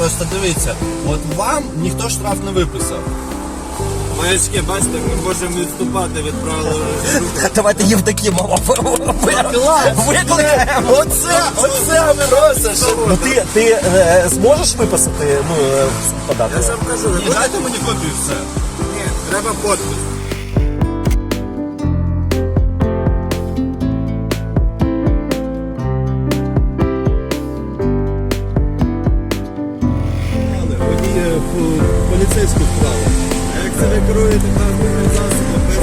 просто дивіться, от вам ніхто штраф не виписав. Маячки, бачите, ми можемо відступати від правил. Давайте Євдокімова викликаємо. Оце, оце просто що. Ну ти, ти е, зможеш виписати, ну, е, подати? Я ж вам кажу, будете? дайте мені копію все. Ні, треба подпис. Керуєте транспортним засобом без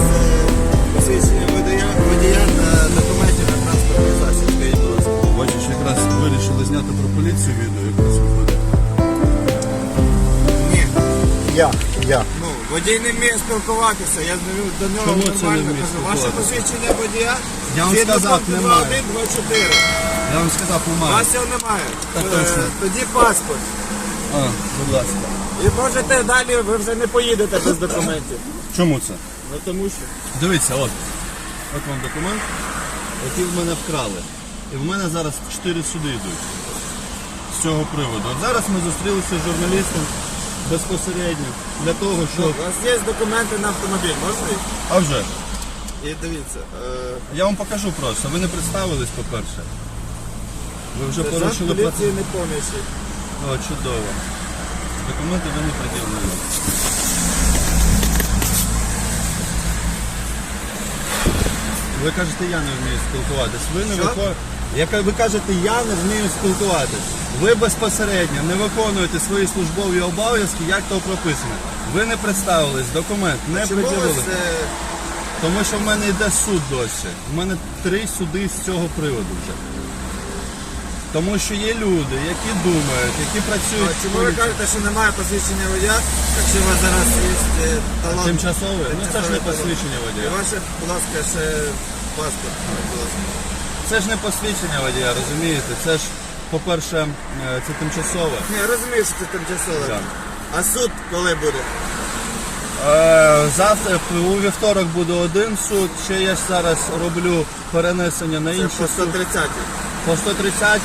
посвідчення водія, водія та документів на транспортний засіб, скажіть, будь ласка. Бачиш, якраз вирішили зняти про поліцію відео, як це виходить. Ні, Я, я. ну, водій не вміє спілкуватися, я до нього Чому це не нормально вміє кажу. Ваше спілкуватися? посвідчення водія? Я вам згідно сказав, пункту немає. 2.1, 2.4. Я вам сказав, У немає. вас його немає. Так Е, точно. Тоді паспорт. А, будь ласка. І можете далі, ви вже не поїдете без документів. Чому це? Ну тому що. Дивіться, от. От вам документ, який в мене вкрали. І в мене зараз чотири суди йдуть з цього приводу. От зараз ми зустрілися з журналістом безпосередньо для того, У щоб. вас є документи на автомобіль, можна? їх? А вже. І дивіться, е, Я вам покажу просто. Ви не представились, по-перше. Ви вже сержант порушили поліції не помічі. О, чудово. Документи ви не пред'явили. Ви кажете, я не вмію спілкуватись. Ви не Що? ви кажете, я не вмію спілкуватись. Ви безпосередньо не виконуєте свої службові обов'язки, як то прописано. Ви не представились, документ не Чому пред'явили. вас, е, Тому що в мене йде суд досі. У мене три суди з цього приводу вже. Тому що є люди, які думають, які працюють. а чому ви кажете, що немає посвідчення водія, якщо у вас зараз є е, талон? Тимчасове? Ну це ж не посвідчення І водія. ваше, будь ласка, ще паспорт. будь ласка. Це ж не посвідчення водія, розумієте? Це ж, по-перше, е, це тимчасове. Ні, я розумію, що це тимчасове. Так. А суд коли буде? Е, Завтра у вівторок буде один суд. Ще я ж зараз роблю перенесення на Це інший по суд. 130 По 130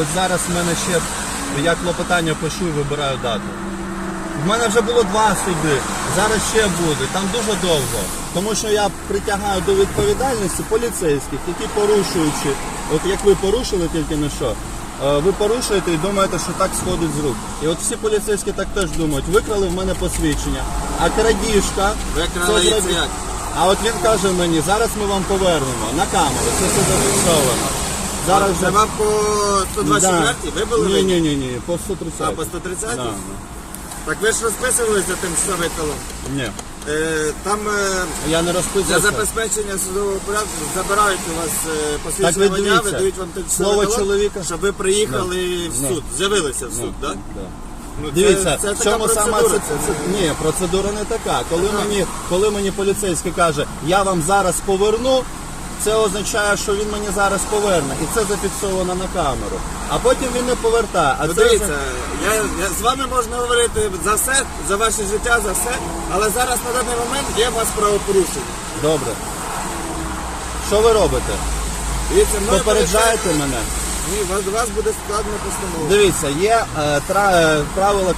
от зараз в мене ще я клопотання пишу і вибираю дату. В мене вже було два суди, зараз ще буде, там дуже довго. Тому що я притягаю до відповідальності поліцейських, які порушуючи, от як ви порушили тільки на що, е, ви порушуєте і думаєте, що так сходить з рук. І от всі поліцейські так теж думають, викрали в мене посвідчення, а крадіжка. Викрали це зробить-. А от він каже мені, зараз ми вам повернемо на камеру, це все зафіксовано. Зараз Це вже вам по 124 ви були ні, ні, ні, ні, по 130. А, по 130? Да, да. Так ви ж розписувалися тимчасовий талон. Ні. Е, там е, Я не для розписувався. забезпечення судового порядку забирають у вас е, Так посвідчення ви водія, дивіться, видають вам тимчасовий слово талон, чоловіка. щоб ви приїхали в Ну. суд, з'явилися в суд, так? да. Ну, Дивіться, це, це в така чому сама процедура. це, це- ні, процедура не така. Коли мені, коли мені поліцейський каже, я вам зараз поверну, це означає, що він мені зараз поверне, і це зафіксовано на камеру. А потім він не повертає. А Ну, це дивіться, я, я, з вами можна говорити за все, за ваше життя, за все, але зараз на даний момент є у вас правопорушення. добре. Що ви робите? Дивіться, мною Попереджаєте мене? Ні, вас, вас буде складно постанова. Дивіться, є е, тра, е, правила,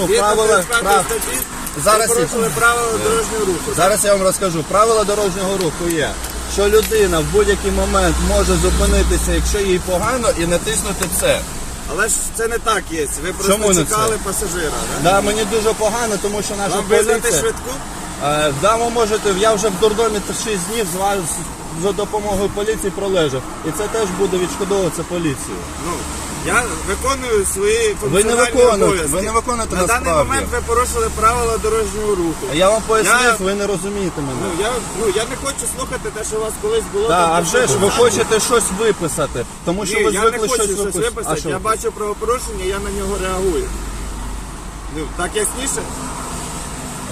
ну, правила, прав, статті, Зараз порушили я- правила дорожнього руху. Зараз я вам розкажу. Правила дорожнього руху є, що людина в будь-який момент може зупинитися, якщо їй погано, і натиснути це. Але ж це не так є. Ви просто Чому не чекали пасажира. Да? Да, мені дуже погано, тому що наша Вам визнати поліція. швидку? Е, да, ви можете, я вже в дурдомі 6 днів з вас за допомогою поліції пролежав. І це теж буде відшкодовуватися поліцією. Ну, я виконую свої Ви не функціональні виконуєте, обов'язки. ви не виконуєте На даний насправді. момент ви порушили правила дорожнього руху. Я вам пояснив, Я- ви не розумієте мене. Ну, я, ну, я не хочу слухати те, що у вас колись було. Там, а вже ж ви хочете щось виписати, тому що Ні, ви я не звикли хочу щось щось виписати. виписати. А що Я бачу правопорушення, я на нього реагую. Ну, так ясніше?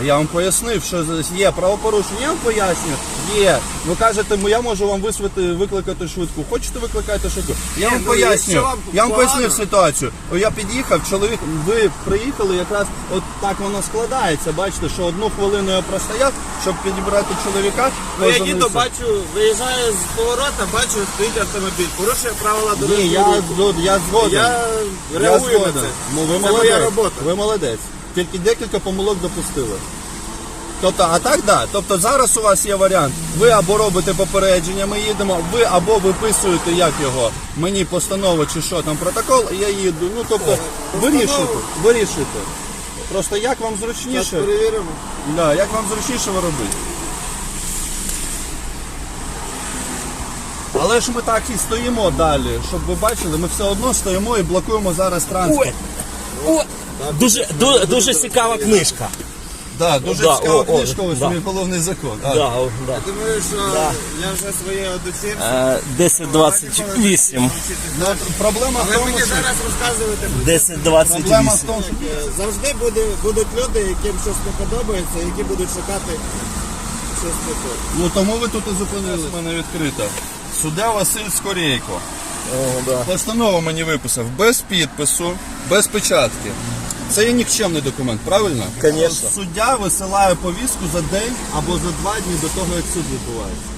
Я вам пояснив, що є правопорушення, я вам поясню. Є. Ви кажете, «Ну, я можу вам висвити, викликати швидку. Хочете викликайте швидку? Я вам ну, поясню. Я вам пояснив ситуацію. Я під'їхав, чоловік, ви приїхали, якраз от так воно складається. Бачите, що одну хвилину я простояв, щоб підібрати чоловіка. Ну, я їду, бачу, виїжджаю з поворота, бачу, стоїть автомобіль, порушує правила Ні, дорожнього руху. згод- я згоден. Я Я реагую на це. Ну, ви Це молодець. моя робота. Ви молодець. Тільки декілька помилок допустили. Тобто, а так да. Тобто зараз у вас є варіант. Ви або робите попередження, ми їдемо, ви або виписуєте як його, мені постанова чи що там протокол, і я їду. Ну тобто вирішуйте, вирішуйте. Просто як вам зручніше, перевіримо. да, як вам зручніше ви робите. Але ж ми так і стоїмо далі, щоб ви бачили, ми все одно стоїмо і блокуємо зараз транспорт. О, дуже, дуже, дуже цікава книжка. Да, дуже Да, цікава о, о, книжка, ось да. мій головний закон. А, Да, о, да. Думаю, що я вже своє одучився. Е, 1028. Ну, проблема в Ви тому, мені що зараз розказуєте про це. проблема в тому, що Е, Завжди буде, будуть люди, яким щось не подобається, які будуть шукати щось не ну тому ви тут і зупинилися. У мене відкрита. Суддя Василь Скорейко. О, да. Постанову мені виписав без підпису, без печатки. Це є нікчемний документ, правильно? Конечно. Суддя висилає повістку за день або за два дні до того, як суд відбувається.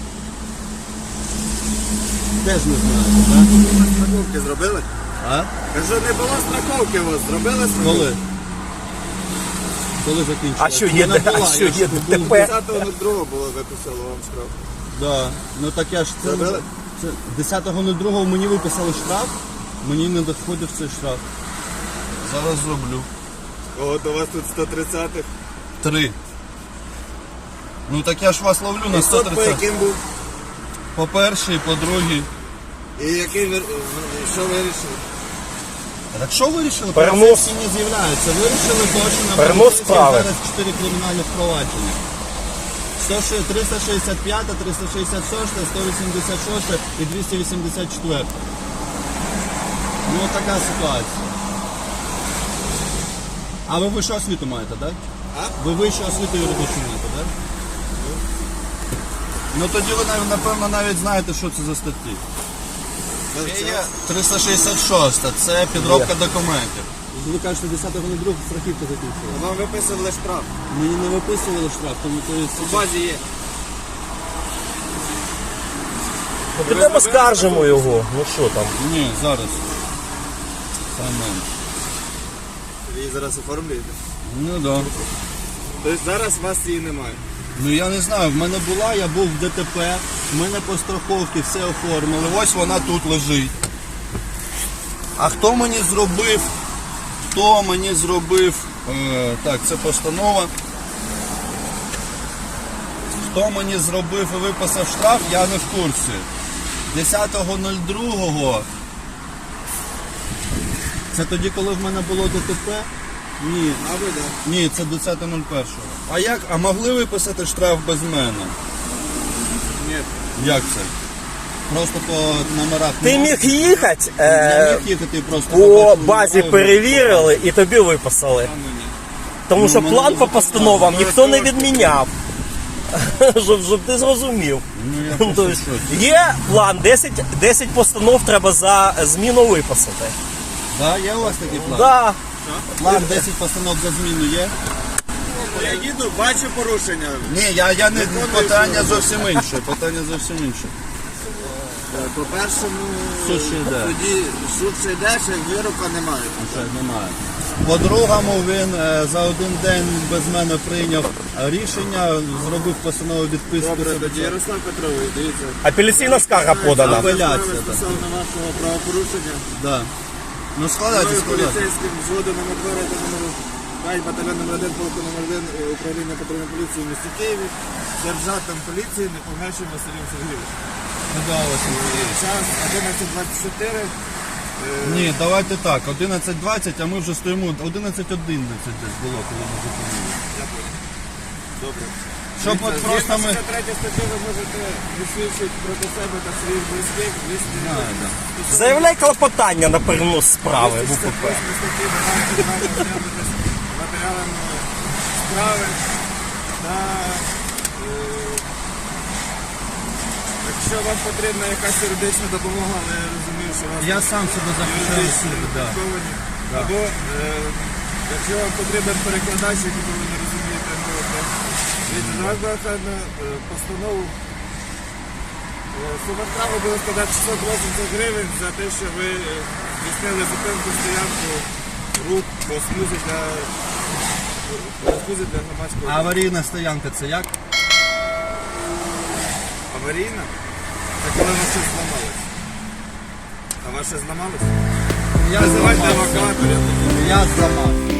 Теж не знаєте, так? Страховки зробили? А? Кажу, не було страховки у вас, зробили страховку? Коли? Коли закінчилось? А що є, не де- а була, що я ж є був- ДТП? 10.02 було виписало вам штраф. Да. Ну так я ж це, Зробили? це 10.02 мені виписали штраф, мені не доходив цей штраф. Зараз зроблю. От у вас тут 130-х. Три. Ну так я ж вас ловлю на І суд по яким був? По перший, по другий. І який ви, що вирішили? А Так що вирішили? Перенос. Поліцейські не з'являються. Вирішили точно на Перенос поліцейських справи. зараз 4 кримінальних провадження. 106 365, 366, 186 і 284. Ну така ситуація. А ви вищу освіту маєте, так? А? Ви вищу освіту юридичну маєте, так? Ну тоді ви нав- напевно навіть знаєте, що це за статті. Є 366, це підробка документів. Ви кажете, 10-го не друг страхівка закінчила. Вам виписували штраф. Мені не виписували штраф, тому то є... У базі є. Підемо скаржимо його. Ну що там? Ні, зараз. Саме. Ви її зараз оформлюєте. Ну да. Тобто зараз у вас її немає. Ну я не знаю, в мене була, я був в ДТП, в мене по страховці все оформили. Ось вона тут лежить. А хто мені зробив? Хто мені зробив? Е, так, це постанова. Хто мені зробив і виписав штраф, я не в курсі. 10.02. Це тоді, коли в мене було ДТП? Ні. А ви да. Ні, це 10.01. А як? А могли виписати штраф без мене? Ні. Як це? Просто по номерах. Ти не- міг їхати, Не е, міг їхати просто. по побачив базі номера перевірили і тобі виписали. Тому що Ну, мене план не по запитали. постановам Ну, ніхто не що? відміняв. Щоб, щоб ти зрозумів. Ну, я Тобто, просто в шоці. є план, 10, 10 постанов треба за зміну виписати. Да, є у вас такий план? Да. План 10 постанов за зміну є? Я їду, бачу порушення. Ні, я, я не питання зовсім інше. Питання зовсім інше. Е, По першому Суд ще йде. тоді суд ще йде, ще вирока немає. Ще немає. По-другому він е, за один день без мене прийняв е, рішення, зробив постанову відписку. Добре, тоді Ярослав Петрович, дивіться. Апеляційна скарга подана. Апеляція, так. стосовно вашого правопорушення. Да. Ну складайте, Мною складайте. поліцейським взводу номер 2 рейду номер 5 батальйон номер 1 полку номер 1 е, управління патрульної поліції в місті Києві. Сержантом поліції Непомешим Василем Сергійовичем. Час 11.24. Ні, давайте так, 11.20, а ми вже стоїмо 11.11 десь було, коли ми зупинили. Добре. Щоб от просто ми... 63 статті ви можете висвідчити проти себе та своїх близьких 200 Заявляй клопотання на перенос справи в УПП. статті ви маєте право ознайомитись з матеріалами справи. на е, якщо вам потрібна якась юридична допомога, але я розумію, що у вас Я сам себе захищаю да. підготовлені. Або е, якщо вам потрібен перекладач, який ви не розумієте мови, то складено е, постанову. Е, Суперправо буде складати 680 гривень за те, що ви е, здійснили зупинку стоянку рух по смузі для, по смузі для громадського А аварійна стоянка це як? аварійна. Це коли воно щось зламалось. А ваше зламалось? Я зламався. я тоді. Я зламав.